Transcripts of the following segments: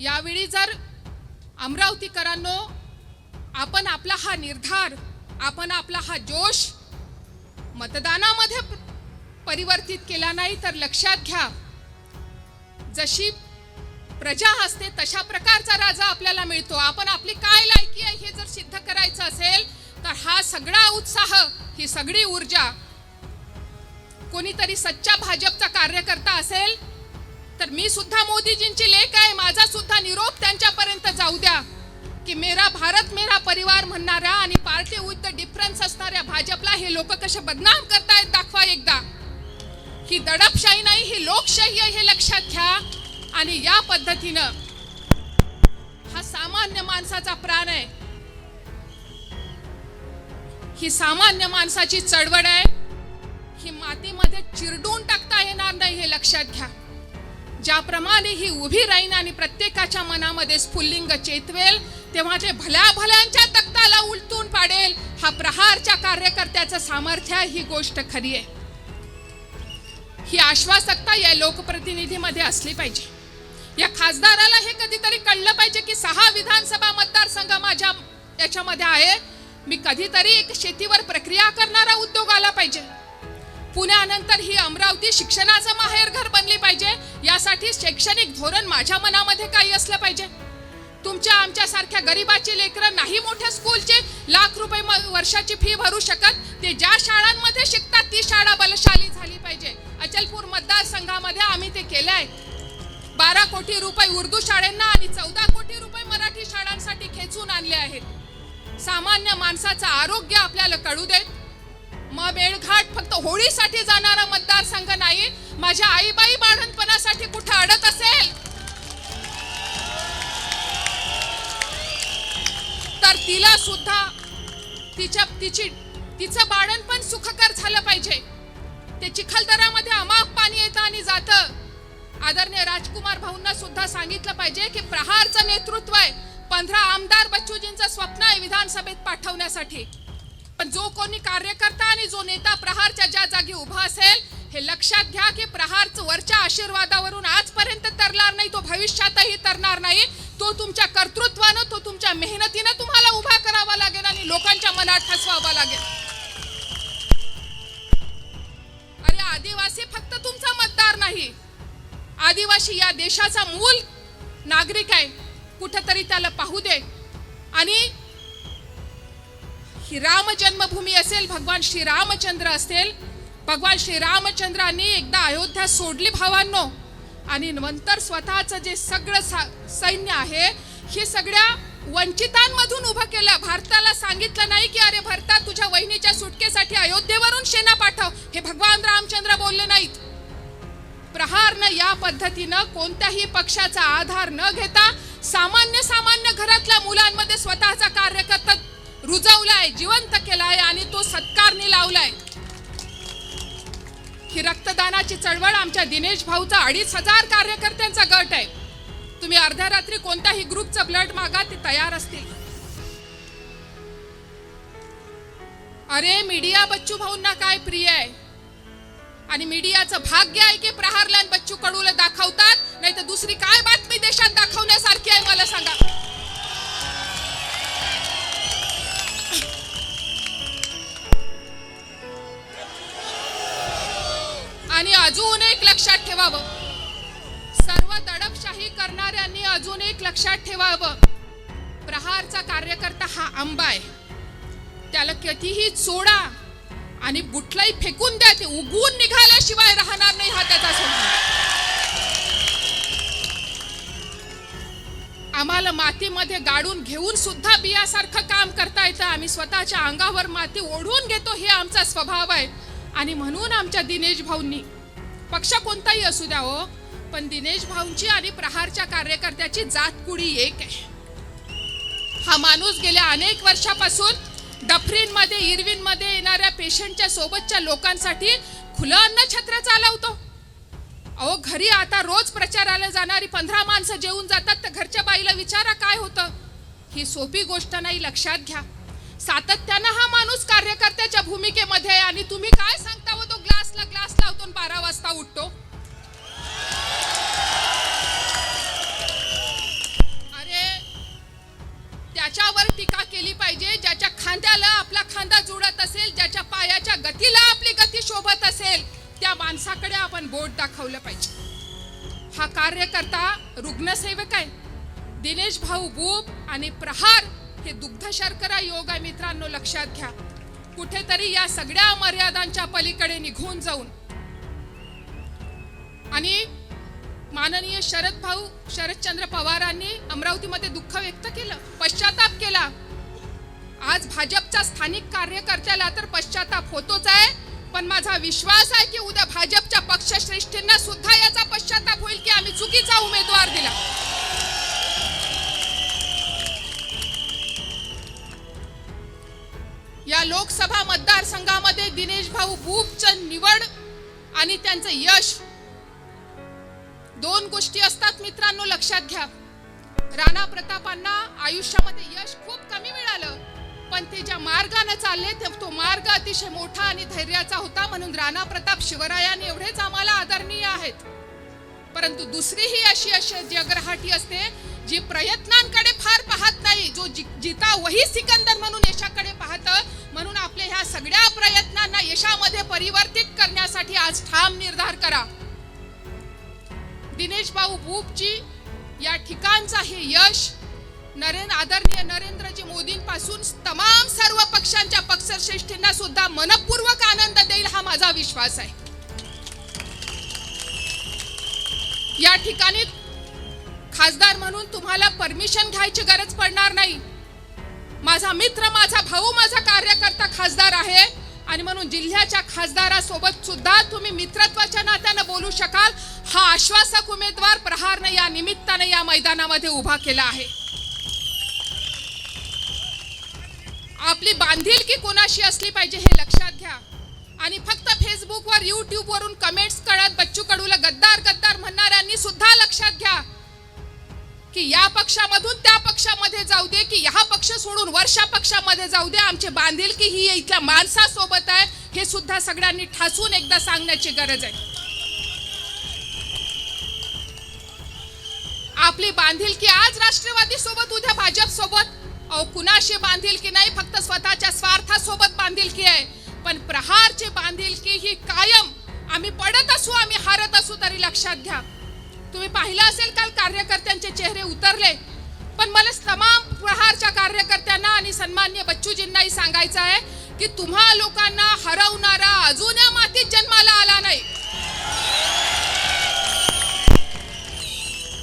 यावेळी जर अमरावतीकरांनो आपण आपला हा निर्धार आपण आपला हा जोश मतदानामध्ये परिवर्तित केला नाही तर लक्षात घ्या जशी प्रजा असते तशा प्रकारचा राजा आपल्याला मिळतो. आपण आपली काय लायकी आहे हे जर सिद्ध करायचं असेल तर हा सगळा उत्साह ही सगळी ऊर्जा कोणीतरी सच्चा भाजपचा कार्यकर्ता असेल तर मी सुद्धा मोदीजींची लेख आहे माझा भारत मेरा परिवार म्हणणाऱ्या आणि पार्टी विथ द डिफरन्स असणाऱ्या भाजपला हे लोक कसे बदनाम करतायत दाखवा एकदा. ही दडपशाही नाही ही लोकशाही आहे हे लक्षात घ्या. आणि या पद्धतीनं हा सामान्य माणसाचा प्राण आहे. ही सामान्य माणसाची चळवळ आहे. ही मातीमध्ये चिरडून टाकता येणार नाही हे लक्षात घ्या. ज्याप्रमाणे ही उभी राहीन आणि प्रत्येकाच्या मनामध्ये स्फुल्लिंग चेतवेल तेव्हा ते भल्या भल्यांच्या तक्ताला उलटून पाडेल हा प्रहारच्या कार्यकर्त्याचं सामर्थ्य ही गोष्ट खरी आहे. ही आश्वासकता या लोकप्रतिनिधीमध्ये असली पाहिजे. या खासदाराला हे कधीतरी कळलं पाहिजे की सहा विधानसभा मतदारसंघ माझ्या याच्यामध्ये आहे. मी कधीतरी एक शेतीवर प्रक्रिया करणारा उद्योग आला पाहिजे. पुण्यानंतर ही अमरावती शिक्षणाचं माहेरघर बनली पाहिजे. यासाठी शैक्षणिक धोरण माझ्या मनामध्ये काही असलं पाहिजे. तुमच्या आमच्या सारख्या लेकरं नाही मोठ्या स्कूलचे लाख रुपये म- वर्षाची फी भरू शकत. ते ज्या शाळांमध्ये शिकतात ती शाळा बलशाली झाली पाहिजे. अचलपूर मतदारसंघामध्ये आम्ही ते केलंय. बारा कोटी रुपये उर्दू शाळांना आणि चौदा कोटी रुपये मराठी शाळांसाठी खेचून आणले आहेत. सामान्य माणसाचं आरोग्य आपल्याला कळू देत. मग मेळघाट फक्त होळीसाठी जाणारा मतदारसंघ नाही. माझ्या आईबाई बाळणपणासाठी तिच्या तिची तिचं बाळणपण सुखकर झालं पाहिजे. ते चिखलदरामध्ये अमाप पाणी येतं आणि जातं. आदरणीय राजकुमार भाऊंना सुद्धा सांगितलं पाहिजे की प्रहारचं नेतृत्व आहे. पंधरा आमदार बच्चूजींचं स्वप्न आहे विधानसभेत पाठवण्यासाठी. पण जो कोणी कार्यकर्ता आणि जो नेता प्रहारच्या ज्या जागी उभा असेल हे लक्षात घ्या की प्रहार वरच्या आशीर्वादावरून आजपर्यंत तरणार नाही तो भविष्यातही तरणार नाही. तो तुमच्या कर्तृत्वानं तो तुमच्या मेहनतीनं तुम्हाला उभा लोकांच्या मनात ठसवावा लागेल. अरे आदिवासी फक्त तुमचा मतदार नाही. आदिवासी या देशाचा मूल नागरिक आहे. कुठंतरी त्याला पाहू दे. आणि ही राम जन्मभूमी असेल भगवान श्रीरामचंद्र असेल भगवान श्रीरामचंद्रांनी एकदा अयोध्या सोडली भावांनो. आणि नंतर स्वतःचं जे सगळं सा- सैन्य आहे हे सगळ्या वंचितांमधून उभं केलं. भारताला सांगितलं नाही की अरे भारतात तुझ्या वहिनीच्या सुटकेसाठी अयोध्येवरून सेना पाठव. हे भगवान रामचंद्र बोलले नाहीत. प्रहारनं या पद्धतीनं कोणत्याही पक्षाचा आधार न घेता सामान्य सामान्य घरातल्या मुलांमध्ये स्वतःचा कार्यकर्ता रुजवलाय जिवंत केलाय आणि तो सत्कारने लावलाय. ही रक्तदानाची चळवळ आमच्या दिनेश भाऊचा अडीच हजार कार्यकर्त्यांचा गट आहे. तुम्ही अर्ध्या रात्री कोणत्याही ग्रुपचं ब्लड मागा ते तयार असतील? अरे मीडिया बच्चू भाऊंना काय प्रिय आहे? आणि मीडियाचं भाग्य आहे की प्रहारलान बच्चू कडूला दाखवतात नाही तर दुसरी काय बातमी देशात दाखवण्यासारखी आहे मला सांगा. आणि अजून एक लक्षात ठेवावं. सर्व काही करणाऱ्यांनी अजून एक लक्षात ठेवावं. प्रहारचा कार्यकर्ता हा आंबा आहे. त्याला कितीही चोडा आणि गुटलाही फेकून द्या ते उगवून निघाल्याशिवाय राहणार नाही हा त्याचा स्वभाव आम्हाला मातीमध्ये गाडून घेऊन सुद्धा बियासारखं काम करता येतं. आम्ही स्वतःच्या अंगावर माती ओढून घेतो हे आमचा स्वभाव आहे. आणि म्हणून आमच्या दिनेश भाऊंनी पक्ष कोणताही असू द्या हो पण दिनेश भाऊंची आणि प्रहारच्या कार्यकर्त्याची जात कुडी एक आहे. हा माणूस गेल्या अनेक वर्षापासून डफरीनमध्ये इरविनमध्ये येणाऱ्या पेशंटच्या सोबतच्या लोकांसाठी खुलं अन्न छत्र चालवतो. अहो घरी आता रोज प्रचाराला जाणारी पंधरा माणसं जेवून जातात तर घरच्या बाईला विचारा काय होतं? ही सोपी गोष्ट नाही लक्षात घ्या. सातत्यानं हा माणूस कार्यकर्त्याच्या भूमिकेमध्ये आहे आणि तुम्ही कार्यकर्ता रुग्णसेवक आहे दिनेश भाऊ गुप आणि प्रहार हे दुग्ध शर्करा योग आहे मित्रांनो लक्षात घ्या. कुठेतरी या सगळ्या मर्यादांच्या पलीकडे निघून जाऊन. आणि माननीय शरद भाऊ शरदचंद्र पवारांनी अमरावतीमध्ये दुःख व्यक्त केलं पश्चाताप केला. आज भाजपच्या स्थानिक कार्यकर्त्याला तर पश्चाताप होतोच आहे. पण माझा विश्वास आहे की उद्या भाजपच्या पक्षश्रेष्ठींना सुद्धा याचा पश्चाताप होईल की आम्ही चुकीचा उमेदवार दिला. या लोकसभा मतदारसंघामध्ये दिनेश भाऊ बुबचं निवड आणि त्यांचं यश. दोन गोष्टी असतात मित्रांनो लक्षात घ्या. राणा प्रतापांना आयुष्यामध्ये यश पण ते ज्या मार्गाने चालले तो मार्ग अतिशय मोठा आणि धैर्याचा होता म्हणून राणा प्रताप शिवरायाने एवढेच आम्हाला आदरणीय आहेत. परंतु दुसरी ही अशी अशी जगरहाटी असते जी प्रयत्नांकडे फार पाहत नाही जो जि- जिता वही सिकंदर म्हणून यशाकडे पाहत म्हणून आपल्या ह्या सगळ्या प्रयत्नांना यशामध्ये परिवर्तित करण्यासाठी आज ठाम निर्धार करा. दिनेश भाऊ बुबजी या ठिकाणचा हे यश नरेंद्र आदरणीय नरेंद्रजी मोदींपासून तमाम सर्व पक्षांच्या पक्षश्रेष्ठींना सुद्धा मनपूर्वक आनंद देईल हा माझा विश्वास आहे. या ठिकाणी खासदार म्हणून तुम्हाला परमिशन घ्यायची गरज पडणार नाही. माझा मित्र माझा भाऊ माझा कार्यकर्ता खासदार आहे आणि म्हणून जिल्ह्याच्या खासदारासोबत सुद्धा तुम्ही मित्रत्वाच्या नात्यानं बोलू शकाल. हा आश्वासक उमेदवार प्रहारने या निमित्ताने या मैदानामध्ये उभा केला आहे. आपली बांधिलकी कोणाशी असली पाहिजे हे लक्षात घ्या. आणि फक्त फेसबुकवर युट्यूब वरून कमेंट्स करत बच्चू कडूला गद्दार गद्दार म्हणणाऱ्यांनी सुद्धा लक्षात घ्या. की या पक्षामधून त्या पक्षामध्ये जाऊ दे की ह्या पक्ष सोडून वर्षा पक्षामध्ये जाऊ दे. आमचे बांधिलकी ही इथल्या माणसासोबत आहे हे सुद्धा सगळ्यांनी ठासून एकदा सांगण्याची गरज आहे. आपली बांधिलकी आज राष्ट्रवादी सोबत उद्या भाजप सोबत अहो कुणाशी बांधिलकी नाही फक्त स्वतःच्या स्वार्थासोबत बांधिलकी आहे पण प्रहारची बांधिलकी ही कायम आम्ही पडत असू आम्ही हारत असू तरी लक्षात घ्या। तुम्ही पाहिलं असेल काल कार्यकर्त्यांचे चेहरे उतरले पण मला तमाम प्रहारच्या कार्यकर्त्यांना आणि सन्मान्य बच्चूजींनाही सांगायचं आहे की तुम्हा लोकांना हरवणारा अजून या मातीत जन्माला आला नाही।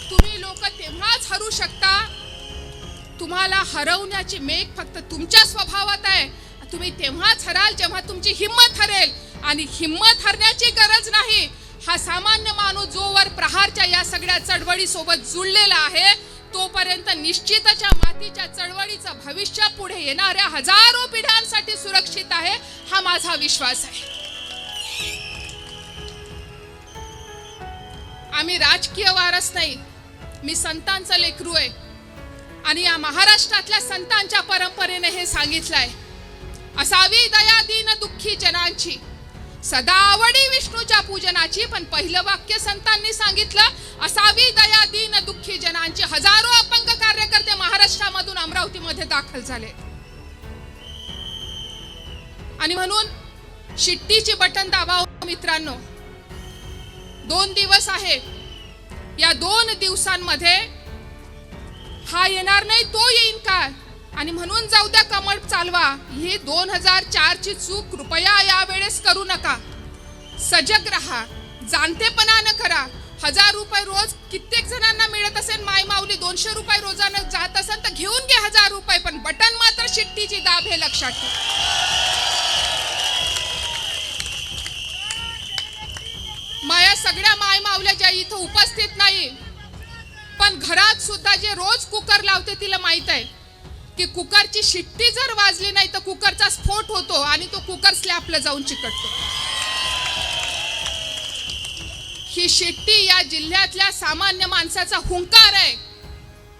तुम्ही लोक तेव्हाच हरू शकता तुम्हाला हरवण्याची मेघ फक्त तुमच्या स्वभावात आहे. तुम्ही तेव्हाच हराल जेव्हा तुमची हिंमत हरेल. आणि हिंमत हरण्याची गरज नाही. हा सामान्य माणूस जोवर प्रहारच्या या सगळ्या चळवळी सोबत जुळलेला आहे तोपर्यंत निश्चितच्या मातीच्या चळवळीचं भविष्य पुढे येणाऱ्या हजारो पिढ्यांसाठी सुरक्षित आहे हा माझा विश्वास आहे. आम्ही राजकीय वारस नाही. मी संतांचा लेकरू आहे. आणि या महाराष्ट्रातल्या संतांच्या परंपरेने हे सांगितलंय. असावी दया दीन दुःखी जनांची. सदा आवडी विष्णूच्या पूजनाची पण पहिलं वाक्य संतांनी सांगितलं असावी दया दीन दुःखी जनांची. हजारो अपंग कार्यकर्ते महाराष्ट्रामधून अमरावतीमध्ये दाखल झाले. आणि म्हणून शिट्टीची बटन दाबाव मित्रांनो. दोन दिवस आहे या दोन दिवसांमध्ये हा येणार नाही तो येईन का आणि म्हणून जाऊ द्या कमळ चालवा. ही दोन हजार चारची चूक कृपया यावेळेस करू नका. सजग राहा जाणतेपणानं करा. हजार रुपये रोज कित्येक जणांना मिळत असेल माय माऊली दोनशे रुपये रोजानं जात असेल तर घेऊन घे हजार रुपये पण बटन मात्र शिट्टीची दाब हे लक्षात ठेव. माया सगळ्या माय माऊल्या ज्या इथं उपस्थित नाही घरात सुद्धा जे रोज कुकर लावते तिला माहीत आहे की कुकरची शिट्टी जर वाजली नाही तर कुकरचा स्फोट होतो आणि तो कुकर स्लॅपला जाऊन चिकटतो. ही शिट्टी या जिल्ह्यातल्या सामान्य माणसाचा हुंकार आहे.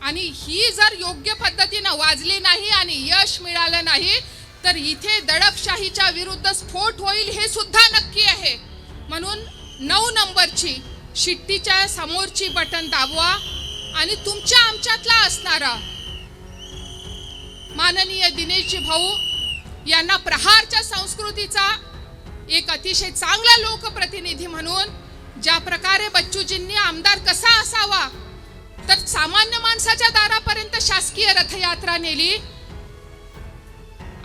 आणि ही जर योग्य पद्धतीनं वाजली नाही आणि यश मिळालं नाही तर इथे दडपशाहीच्या विरुद्ध स्फोट होईल हे सुद्धा नक्की आहे. म्हणून नऊ नंबरची शिट्टीच्या समोरची बटन दाबवा. आणि तुमच्या आमच्यातला असणारा माननीय दिनेशजी भाऊ यांना प्रहारच्या संस्कृतीचा एक अतिशय चांगला लोकप्रतिनिधी म्हणून ज्या प्रकारे बच्चूजींनी आमदार कसा असावा तर सामान्य माणसाच्या दारापर्यंत शासकीय रथयात्रा नेली.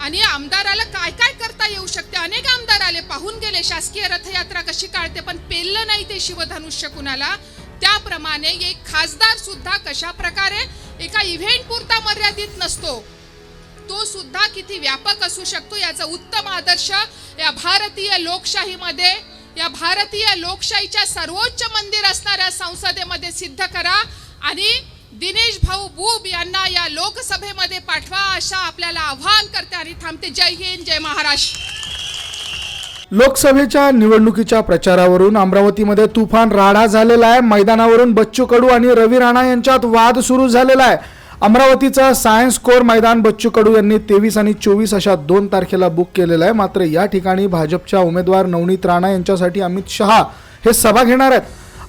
आणि आमदाराला काय काय करता येऊ शकते? अनेक आमदार आले पाहून गेले शासकीय रथयात्रा कशी काढते पण पेललं नाही ते शिवधनुष्य कुणाला. त्याप्रमाणे एक खासदार सुद्धा कशा प्रकारे एका इव्हेंट पुरता मर्यादित नसतो तो सुद्धा किती व्यापक असू शकतो याचा उत्तम आदर्श या भारतीय लोकशाहीमध्ये या भारतीय लोकशाहीच्या सर्वोच्च मंदिर असणाऱ्या संसदेमध्ये सिद्ध करा आणि दिनेश भाऊ बुब यांना या लोकसभेमध्ये पाठवा अशा आपल्याला आव्हान करते आणि थांबते. जय हिंद जय महाराष्ट्र. लोकसभेच्या निवडणुकीच्या प्रचारावरून अमरावतीमध्ये तुफान राडा झालेला आहे. मैदानावरून बच्चू कडू आणि रवी राणा यांच्यात वाद सुरू झालेला आहे. अमरावतीचं सायन्स कोर मैदान बच्चू कडू यांनी तेवीस आणि चोवीस अशा दोन तारखेला बुक केलेलं आहे. मात्र या ठिकाणी भाजपच्या उमेदवार नवनीत राणा यांच्यासाठी अमित शहा हे सभा घेणार आहेत.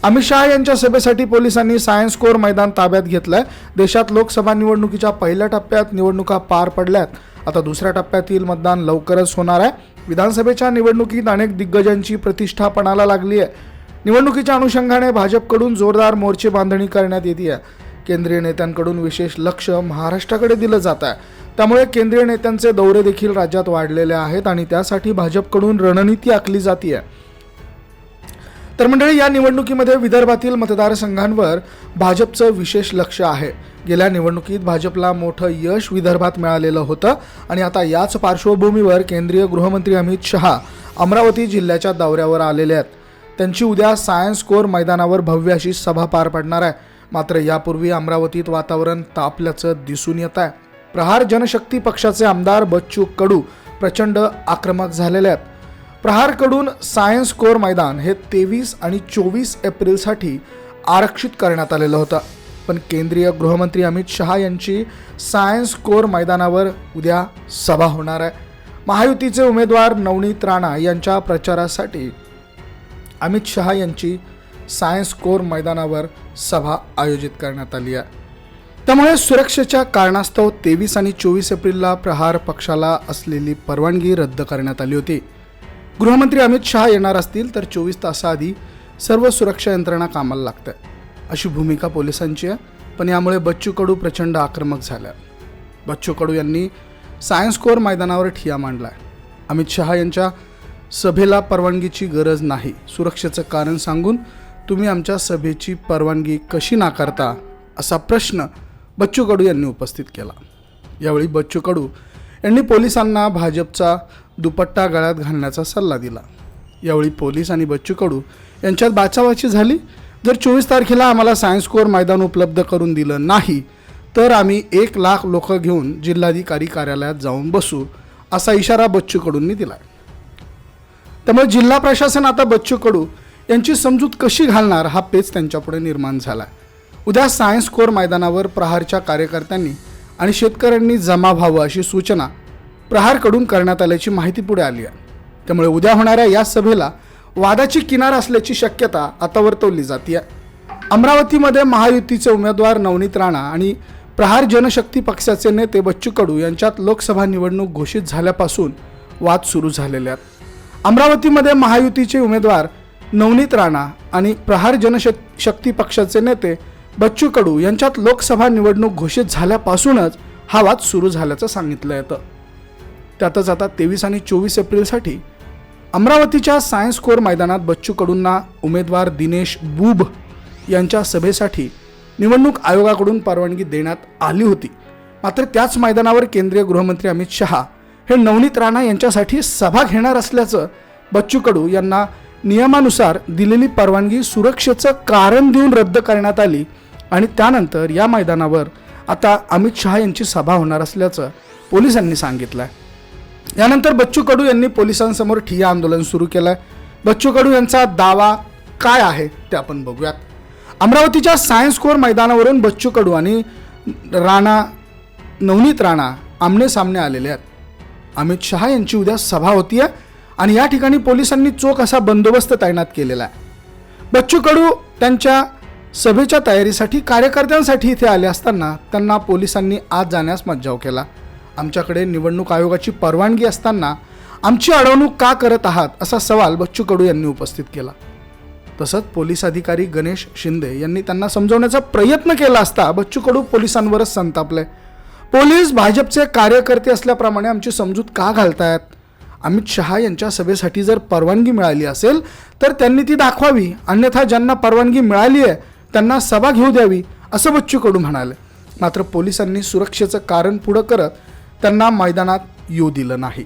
अमित शहा यांच्या सभेसाठी पोलिसांनी सायन्स कोर मैदान ताब्यात घेतलंय. देशात लोकसभा निवडणुकीच्या पहिल्या टप्प्यात निवडणुका पार पडल्यात. आता दुसऱ्या टप्प्यातील मतदान लवकरच होणार आहे. विधानसभेच्या निवडणुकीत अनेक दिग्गजांची प्रतिष्ठा पणाला लागली आहे. निवडणुकीच्या अनुषंगाने भाजपकडून जोरदार मोर्चे बांधणी करण्यात येते आहे. केंद्रीय नेत्यांकडून विशेष लक्ष महाराष्ट्राकडे दिलं जात आहे. त्यामुळे केंद्रीय नेत्यांचे दौरे देखील राज्यात वाढलेले आहेत आणि त्यासाठी भाजपकडून रणनीती आखली जाते आहे. तर मंडळी या निवडणुकीमध्ये विदर्भातील मतदारसंघांवर भाजपचं विशेष लक्ष आहे. गेल्या निवडणुकीत भाजपला मोठं यश विदर्भात मिळालेलं होतं आणि आता याच पार्श्वभूमीवर केंद्रीय गृहमंत्री अमित शहा अमरावती जिल्ह्याच्या दौऱ्यावर आलेले आहेत. त्यांची उद्या सायन्स कोर मैदानावर भव्य अशी सभा पार पडणार आहे. मात्र यापूर्वी अमरावतीत वातावरण तापल्याचं दिसून येत आहे. प्रहार जनशक्ती पक्षाचे आमदार बच्चू कडू प्रचंड आक्रमक झालेले आहेत. प्रहारकडून सायन्स कोर मैदान हे तेवीस आणि चोवीस एप्रिलसाठी आरक्षित करण्यात आलेलं होतं. पण केंद्रीय गृहमंत्री अमित शहा यांची सायन्स कोर मैदानावर उद्या सभा होणार आहे. महायुतीचे उमेदवार नवनीत राणा यांच्या प्रचारासाठी अमित शहा यांची सायन्स कोर मैदानावर सभा आयोजित करण्यात आली आहे. त्यामुळे सुरक्षेच्या कारणास्तव तेवीस आणि चोवीस एप्रिलला प्रहार पक्षाला असलेली परवानगी रद्द करण्यात आली होती. गृहमंत्री अमित शहा येणार असतील तर चोवीस तासाआधी सर्व सुरक्षा यंत्रणा कामाला लागते अशी भूमिका पोलिसांची आहे पण यामुळे बच्चू कडू प्रचंड आक्रमक झाल्या. बच्चू कडू यांनी सायन्स कोअर मैदानावर ठिया मांडला आहे अमित शहा यांच्या सभेला परवानगीची गरज नाही. सुरक्षेचं कारण सांगून तुम्ही आमच्या सभेची परवानगी कशी नाकारता असा प्रश्न बच्चू कडू यांनी उपस्थित केला. यावेळी बच्चू कडू यांनी पोलिसांना भाजपचा दुपट्टा गळ्यात घालण्याचा सल्ला दिला. यावेळी पोलीस आणि बच्चू कडू यांच्यात बाचाबाची झाली. जर चोवीस तारखेला आम्हाला सायन्स कोअर मैदान उपलब्ध करून दिलं नाही तर आम्ही एक लाख लोक घेऊन जिल्हाधिकारी कार्यालयात जाऊन बसू असा इशारा बच्चू कडूंनी दिला त्यामुळे जिल्हा प्रशासन आता बच्चू कडू यांची समजूत कशी घालणार हा पेच त्यांच्यापुढे निर्माण झाला उद्या सायन्स कोर मैदानावर प्रहारच्या कार्यकर्त्यांनी आणि शेतकऱ्यांनी जमा व्हावं अशी सूचना प्रहारकडून करण्यात आल्याची माहिती पुढे आली आहे. त्यामुळे उद्या होणाऱ्या या सभेला वादाची किनार असल्याची शक्यता आता वर्तवली जाते अमरावतीमध्ये महायुतीचे उमेदवार नवनीत राणा आणि प्रहार जनशक्ती पक्षाचे नेते बच्चू कडू यांच्यात लोकसभा निवडणूक घोषित झाल्यापासून वाद सुरू झालेले आहेत. अमरावतीमध्ये महायुतीचे उमेदवार नवनीत राणा आणि प्रहार जनशक्ती शक्ती पक्षाचे नेते बच्चू कडू यांच्यात लोकसभा निवडणूक घोषित झाल्यापासूनच हा वाद सुरू झाल्याचं सांगितलं येतं. त्यातच आता तेवीस आणि चोवीस एप्रिलसाठी अमरावतीच्या सायन्स कोर मैदानात बच्चू कडूंना उमेदवार दिनेश बुब यांच्या सभेसाठी निवडणूक आयोगाकडून परवानगी देण्यात आली होती. मात्र त्याच मैदानावर केंद्रीय गृहमंत्री अमित शहा हे नवनीत राणा यांच्यासाठी सभा घेणार असल्याचं बच्चू कडू यांना नियमानुसार दिलेली परवानगी सुरक्षेचं कारण देऊन रद्द करण्यात आली आणि त्यानंतर या मैदानावर आता अमित शहा यांची सभा होणार असल्याचं पोलिसांनी सांगितलं आहे यानंतर बच्चू कडू यांनी पोलिसांसमोर ठिय्या आंदोलन सुरू केलं आहे बच्चू कडू यांचा दावा काय आहे ते आपण बघूयात. अमरावतीच्या सायन्स कोर मैदानावरून बच्चू कडू आणि राणा नवनीत राणा आमने सामने आलेले आहेत. अमित शहा यांची उद्या सभा होती आहे आणि या ठिकाणी पोलिसांनी चोख असा बंदोबस्त तैनात केलेला आहे. बच्चू कडू त्यांच्या सभेच्या तयारीसाठी कार्यकर्त्यांसाठी इथे आले असताना त्यांना पोलिसांनी आत जाण्यास मज्जाव केला. आमच्याकडे निवडणूक आयोगाची परवानगी असताना आमची अडवणूक का करत आहात असा सवाल बच्चू कडू यांनी उपस्थित केला. तसंच पोलीस अधिकारी गणेश शिंदे यांनी त्यांना समजवण्याचा प्रयत्न केला असता बच्चू कडू पोलिसांवरच संतापले. पोलीस भाजपचे कार्यकर्ते असल्याप्रमाणे आमची समजूत का घालतायत? अमित शहा यांच्या सभेसाठी जर परवानगी मिळाली असेल तर त्यांनी ती दाखवावी. अन्यथा ज्यांना परवानगी मिळाली आहे त्यांना सभा घेऊ द्यावी असं बच्चू कडू म्हणाले. मात्र पोलिसांनी सुरक्षेचं कारण पुढं करत त्यांना मैदानात येऊ दिलं नाही.